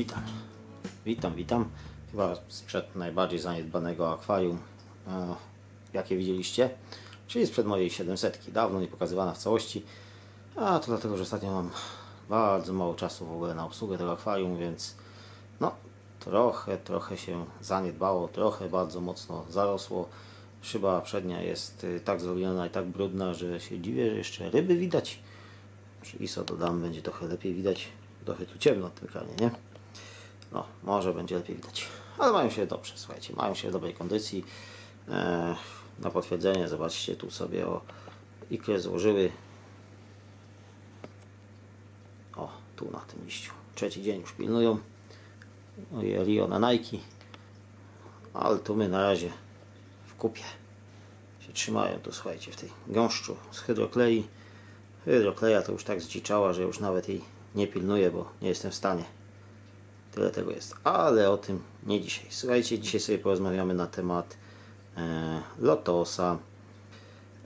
Witam. Witam, witam. Chyba sprzed najbardziej zaniedbanego akwarium, e, jakie widzieliście, czyli sprzed mojej 700. Dawno nie pokazywana w całości, a to dlatego, że ostatnio mam bardzo mało czasu w ogóle na obsługę tego akwarium, więc no, trochę, trochę się zaniedbało, trochę bardzo mocno zarosło. Szyba przednia jest y, tak zrobiona i tak brudna, że się dziwię, że jeszcze ryby widać. Przy ISO dodam, będzie trochę lepiej widać. Trochę tu ciemno na tym ekranie, nie? No, może będzie lepiej widać. Ale mają się dobrze, słuchajcie, mają się w dobrej kondycji. E, na potwierdzenie, zobaczcie, tu sobie o ikrę złożyły. O, tu na tym liściu. Trzeci dzień już pilnują. I Rio na Nike. Ale tu my na razie w kupie się trzymają tu, słuchajcie, w tej gąszczu z hydroklei. Hydrokleja to już tak zdziczała, że już nawet jej nie pilnuję, bo nie jestem w stanie. Tyle tego jest. Ale o tym nie dzisiaj. Słuchajcie, dzisiaj sobie porozmawiamy na temat e, Lotosa.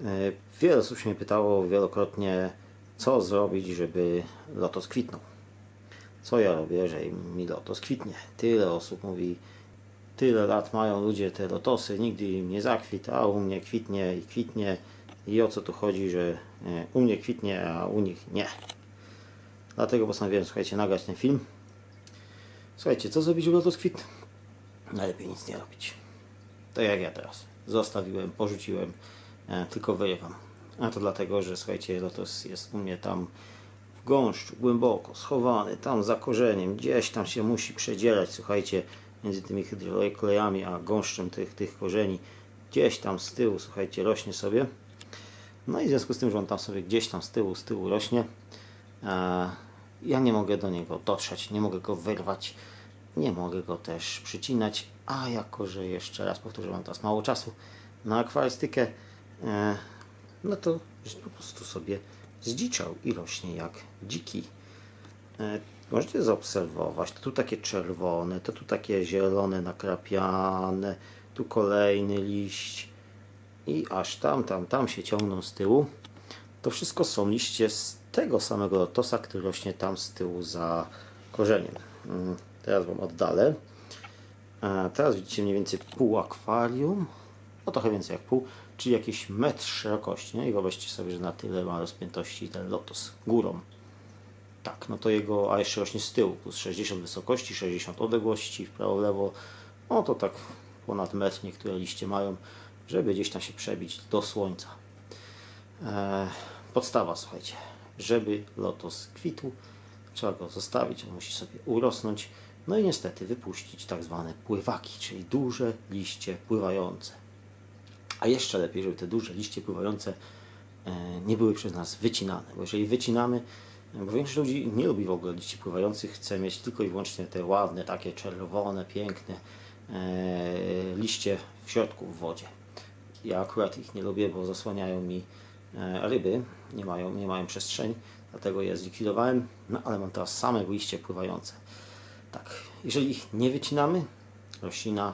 E, wiele osób się mnie pytało wielokrotnie, co zrobić, żeby Lotos kwitnął. Co ja robię, że mi Lotos kwitnie. Tyle osób mówi, tyle lat mają ludzie te Lotosy, nigdy im nie zakwit, a u mnie kwitnie i kwitnie. I o co tu chodzi, że e, u mnie kwitnie, a u nich nie. Dlatego postanowiłem, słuchajcie, nagrać ten film. Słuchajcie, co zrobić, żeby Lotos kwitł? Najlepiej nic nie robić. Tak jak ja teraz. Zostawiłem, porzuciłem, e, tylko wyrywam. A to dlatego, że słuchajcie, Lotos jest u mnie tam w gąszczu, głęboko, schowany, tam za korzeniem, gdzieś tam się musi przedzierać, słuchajcie, między tymi hydroklejami a gąszczem tych, tych korzeni. Gdzieś tam z tyłu, słuchajcie, rośnie sobie. No i w związku z tym, że on tam sobie gdzieś tam z tyłu, z tyłu rośnie, e, ja nie mogę do niego dotrzeć, nie mogę go wyrwać, nie mogę go też przycinać, a jako, że jeszcze raz powtórzę, mam teraz mało czasu na akwarystykę, e, no to po prostu sobie zdziczał i rośnie jak dziki. E, Możecie zaobserwować, to tu takie czerwone, to tu takie zielone, nakrapiane, tu kolejny liść i aż tam, tam, tam się ciągną z tyłu. To wszystko są liście z tego samego lotosa, który rośnie tam z tyłu za korzeniem. Mm, Teraz Wam oddalę. E, Teraz widzicie mniej więcej pół akwarium, no trochę więcej jak pół, czyli jakieś metr szerokości. Nie? I wyobraźcie sobie, że na tyle ma rozpiętości ten lotos górą. Tak, no to jego, a jeszcze rośnie z tyłu, plus 60 wysokości, 60 odległości w prawo, lewo, no to tak ponad metr niektóre liście mają, żeby gdzieś tam się przebić do słońca. E, podstawa, słuchajcie, żeby lotos kwitł, trzeba go zostawić, on musi sobie urosnąć, no i niestety wypuścić tak zwane pływaki, czyli duże liście pływające. A jeszcze lepiej, żeby te duże liście pływające e, nie były przez nas wycinane, bo jeżeli wycinamy, bo większość ludzi nie lubi w ogóle liści pływających, chce mieć tylko i wyłącznie te ładne, takie czerwone, piękne e, liście w środku w wodzie. Ja akurat ich nie lubię, bo zasłaniają mi e, ryby, nie mają, nie mają przestrzeni, dlatego je zlikwidowałem, no ale mam teraz same liście pływające. Tak, jeżeli ich nie wycinamy, roślina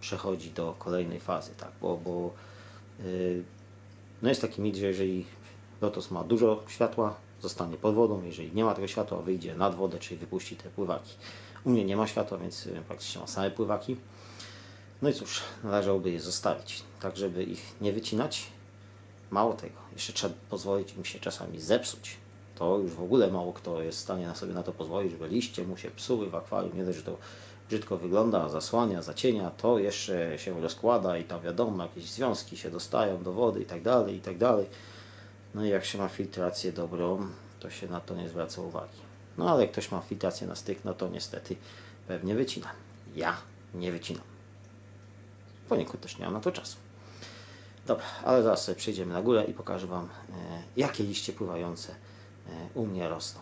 przechodzi do kolejnej fazy, tak, bo, bo yy, no jest taki mit, że jeżeli lotos ma dużo światła, zostanie pod wodą, jeżeli nie ma tego światła, wyjdzie nad wodę, czyli wypuści te pływaki. U mnie nie ma światła, więc praktycznie ma same pływaki. No i cóż, należałoby je zostawić, tak żeby ich nie wycinać. Mało tego, jeszcze trzeba pozwolić im się czasami zepsuć. To już w ogóle mało kto jest w stanie na sobie na to pozwolić, żeby liście mu się psuły w akwarium. Nie dość, że to brzydko wygląda, zasłania, zacienia, to jeszcze się rozkłada i tam wiadomo, jakieś związki się dostają do wody i tak dalej, i tak dalej. No i jak się ma filtrację dobrą, to się na to nie zwraca uwagi. No ale jak ktoś ma filtrację na styk, no to niestety pewnie wycina. Ja nie wycinam. Poniekąd też nie mam na to czasu. Dobra, ale zaraz sobie przejdziemy na górę i pokażę Wam, e, jakie liście pływające e, u mnie rosną.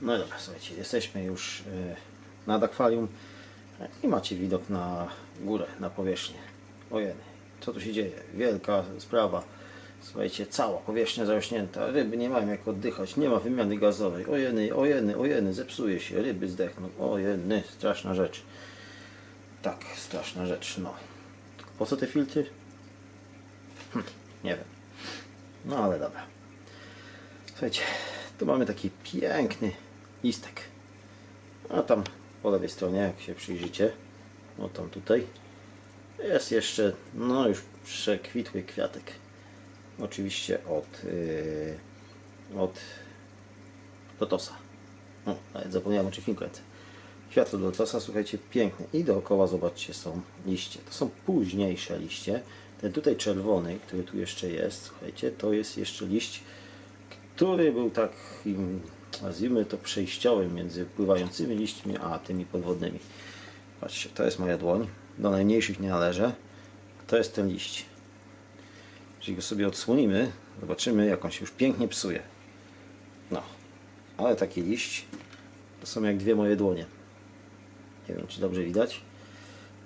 No dobra, słuchajcie, jesteśmy już e, nad akwarium i macie widok na górę, na powierzchnię. Ojeny, co tu się dzieje? Wielka sprawa. Słuchajcie, cała powierzchnia zarośnięta, ryby nie mają jak oddychać, nie ma wymiany gazowej. Ojeny, ojeny, ojeny, zepsuje się, ryby zdechną. Ojeny, straszna rzecz. Tak, straszna rzecz, no. Tylko po co te filtry? Hm, nie wiem. No ale dobra. Słuchajcie, tu mamy taki piękny listek. A tam po lewej stronie, jak się przyjrzycie, o tam tutaj, jest jeszcze, no już przekwitły kwiatek. Oczywiście od, yy, od lotosa. O, nawet zapomniałem o czymś ręce. Kwiat od lotosa, słuchajcie, piękny. I dookoła, zobaczcie, są liście. To są późniejsze liście. Ten tutaj czerwony, który tu jeszcze jest, słuchajcie, to jest jeszcze liść, który był takim, nazwijmy to, przejściowym między pływającymi liśćmi, a tymi podwodnymi. Patrzcie, to jest moja dłoń. Do najmniejszych nie należy. To jest ten liść. Jeżeli go sobie odsłonimy, zobaczymy, jak on się już pięknie psuje. No, ale taki liść to są jak dwie moje dłonie. Nie wiem, czy dobrze widać,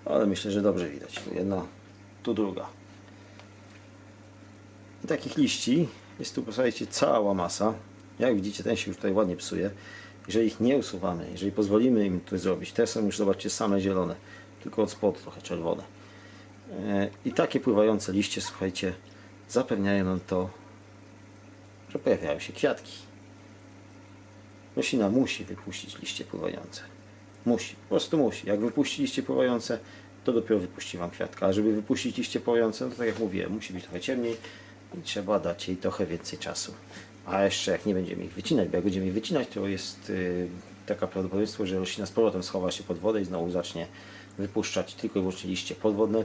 ale myślę, że dobrze widać. Tu jedna, tu druga. I takich liści jest tu, posłuchajcie, cała masa. Jak widzicie, ten się już tutaj ładnie psuje. Jeżeli ich nie usuwamy, jeżeli pozwolimy im to zrobić, te są już, zobaczcie, same zielone, tylko od spodu trochę czerwone. E, I takie pływające liście, słuchajcie, zapewniają nam to, że pojawiają się kwiatki. Roślina musi wypuścić liście pływające. Musi, po prostu musi. Jak wypuści liście pływające, to dopiero wypuści Wam kwiatka. A żeby wypuścić liście pływające, no to tak jak mówiłem, musi być trochę ciemniej trzeba dać jej trochę więcej czasu. A jeszcze jak nie będziemy ich wycinać, bo jak będziemy ich wycinać, to jest yy, taka prawdopodobieństwo, że roślina z powrotem schowa się pod wodę i znowu zacznie wypuszczać tylko i wyłącznie liście podwodne.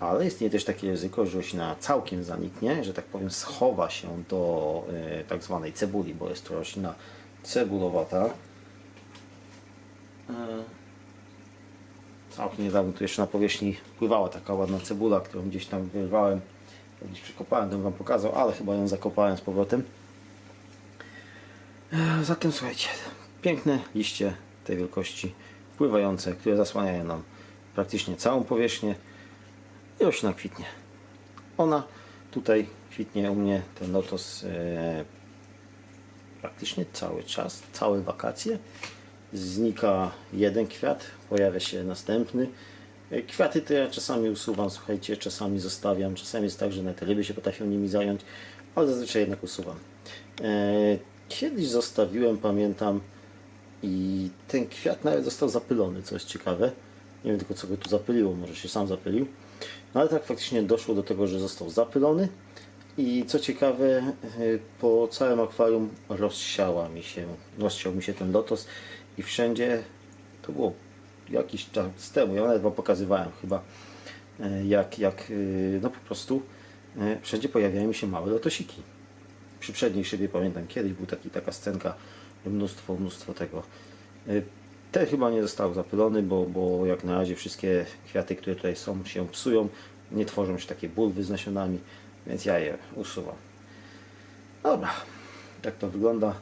Ale istnieje też takie ryzyko, że roślina całkiem zaniknie, że tak powiem schowa się do y, tak zwanej cebuli, bo jest to roślina cebulowata. Y, Całkiem niedawno tu jeszcze na powierzchni pływała taka ładna cebula, którą gdzieś tam wyrwałem, gdzieś przekopałem, bym Wam pokazał, ale chyba ją zakopałem z powrotem. Zatem słuchajcie, piękne liście tej wielkości, pływające, które zasłaniają nam praktycznie całą powierzchnię i roślina kwitnie. Ona tutaj kwitnie u mnie, ten lotos e, praktycznie cały czas, całe wakacje. Znika jeden kwiat, pojawia się następny. E, Kwiaty to ja czasami usuwam, słuchajcie, czasami zostawiam, czasami jest tak, że na te ryby się potrafią nimi zająć, ale zazwyczaj jednak usuwam. E, Kiedyś zostawiłem, pamiętam, i ten kwiat nawet został zapylony, co jest ciekawe. Nie wiem tylko co go tu zapyliło, może się sam zapylił. No ale tak faktycznie doszło do tego, że został zapylony. I co ciekawe, y, po całym akwarium rozsiała mi się, rozsiał mi się ten lotos i wszędzie, to było jakiś czas temu, ja nawet wam pokazywałem chyba, y, jak, jak y, no po prostu y, wszędzie pojawiają się małe lotosiki. Przy przedniej szybie pamiętam kiedyś był taki, taka scenka, mnóstwo, mnóstwo tego. Ten chyba nie został zapylony, bo, bo jak na razie wszystkie kwiaty, które tutaj są, się psują. Nie tworzą się takie bulwy z nasionami, więc ja je usuwam. Dobra, tak to wygląda.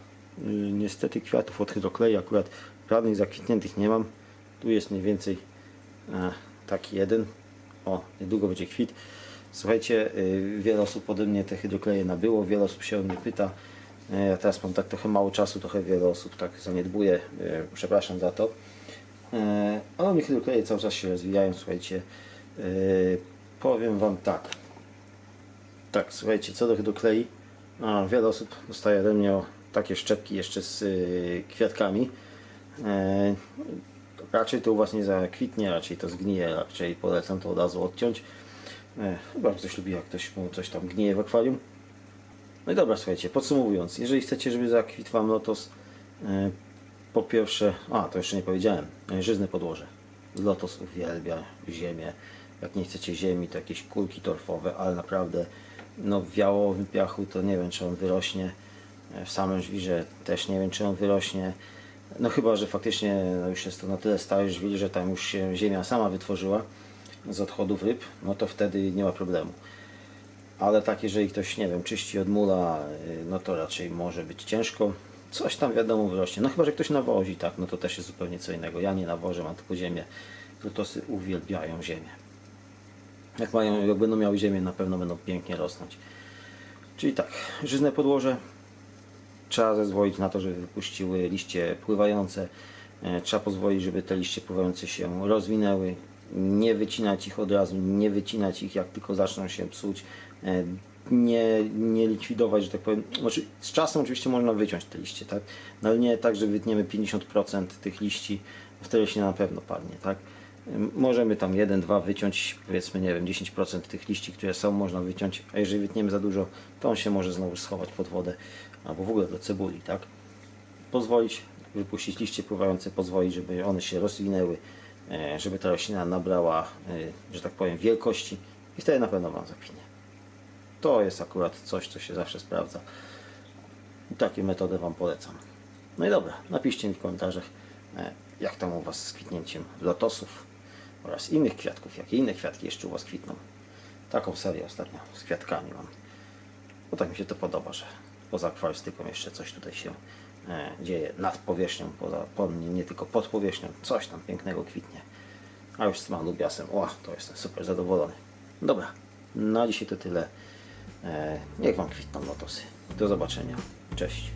Niestety kwiatów od hydroklei akurat żadnych zakwitniętych nie mam. Tu jest mniej więcej e, taki jeden. O, niedługo będzie kwit. Słuchajcie, y, wiele osób ode mnie te hydrokleje nabyło, wiele osób się o mnie pyta. E, Ja teraz mam tak trochę mało czasu, trochę wiele osób tak zaniedbuje. e, Przepraszam za to. E, Ale mnie hydrokleje cały czas się rozwijają, słuchajcie. E, Powiem Wam tak. Tak, słuchajcie, co do hydroklei. A, wiele osób dostaje ode mnie takie szczepki jeszcze z kwiatkami. Raczej to u Was nie zakwitnie, raczej to zgnije, raczej polecam to od razu odciąć. E, chyba, ktoś lubi, jak ktoś mu coś tam gnije w akwarium. No i dobra, słuchajcie, podsumowując, jeżeli chcecie, żeby zakwitł Wam lotos, e, po pierwsze, a to jeszcze nie powiedziałem, e, żyzne podłoże. Lotos uwielbia ziemię. Jak nie chcecie ziemi, to jakieś kulki torfowe, ale naprawdę, no w wiałowym piachu to nie wiem, czy on wyrośnie. E, W samym żwirze też nie wiem, czy on wyrośnie. No chyba, że faktycznie no już jest to na tyle stary żwir, że tam już się ziemia sama wytworzyła z odchodów ryb, no to wtedy nie ma problemu. Ale tak, jeżeli ktoś, nie wiem, czyści od mula, y, no to raczej może być ciężko. Coś tam wiadomo wyrośnie. No chyba, że ktoś nawozi, tak, no to też jest zupełnie co innego. Ja nie nawożę, mam tylko ziemię. Lotosy uwielbiają ziemię. Jak, mają, jak będą miały ziemię, na pewno będą pięknie rosnąć. Czyli tak, żyzne podłoże. Trzeba zezwolić na to, żeby wypuściły liście pływające. E, Trzeba pozwolić, żeby te liście pływające się rozwinęły. Nie wycinać ich od razu, nie wycinać ich jak tylko zaczną się psuć. E, nie, nie likwidować, że tak powiem. Znaczy, z czasem oczywiście można wyciąć te liście, tak? No ale nie tak, że wytniemy 50% tych liści, wtedy roślina na pewno padnie, tak? Możemy tam jeden, dwa wyciąć, powiedzmy, nie wiem, 10% tych liści, które są, można wyciąć, a jeżeli wytniemy za dużo, to on się może znowu schować pod wodę, albo w ogóle do cebuli, tak? Pozwolić, wypuścić liście pływające, pozwolić, żeby one się rozwinęły, e, żeby ta roślina nabrała, e, że tak powiem, wielkości i wtedy na pewno Wam zapinie. To jest akurat coś, co się zawsze sprawdza. I takie metody Wam polecam. No i dobra, napiszcie mi w komentarzach, e, jak tam u Was z kwitnięciem lotosów oraz innych kwiatków, jakie inne kwiatki jeszcze u Was kwitną. Taką serię ostatnio z kwiatkami mam. Bo tak mi się to podoba, że poza akwarystyką jeszcze coś tutaj się e, dzieje nad powierzchnią, poza, po, nie, nie tylko pod powierzchnią, coś tam pięknego kwitnie. A już z malubiasem, o, to jestem super zadowolony. Dobra, na dzisiaj to tyle. E, niech Wam kwitną lotosy. Do zobaczenia. Cześć.